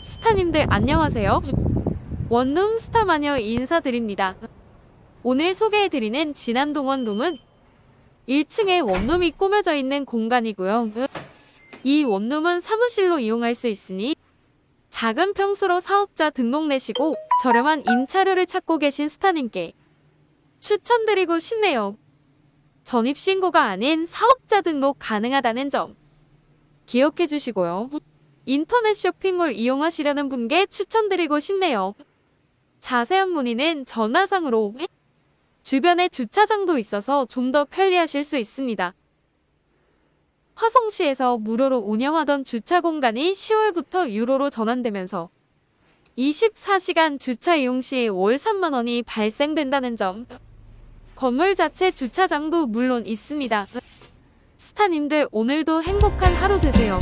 스타님들 안녕하세요. 원룸 스타마녀 인사드립니다. 오늘 소개해드리는 진안동원 룸은 1층에 원룸이 꾸며져 있는 공간이고요. 이 원룸은 사무실로 이용할 수 있으니 작은 평수로 사업자 등록 내시고 저렴한 임차료를 찾고 계신 스타님께 추천드리고 싶네요. 전입신고가 아닌 사업자 등록 가능하다는 점 기억해 주시고요. 인터넷 쇼핑몰 이용하시려는 분께 추천드리고 싶네요. 자세한 문의는 전화상으로 주변에 주차장도 있어서 좀 더 편리하실 수 있습니다. 화성시에서 무료로 운영하던 주차 공간이 10월부터 유로로 전환되면서 24시간 주차 이용 시 월 3만 원이 발생된다는 점. 건물 자체 주차장도 물론 있습니다. 스타님들 오늘도 행복한 하루 되세요.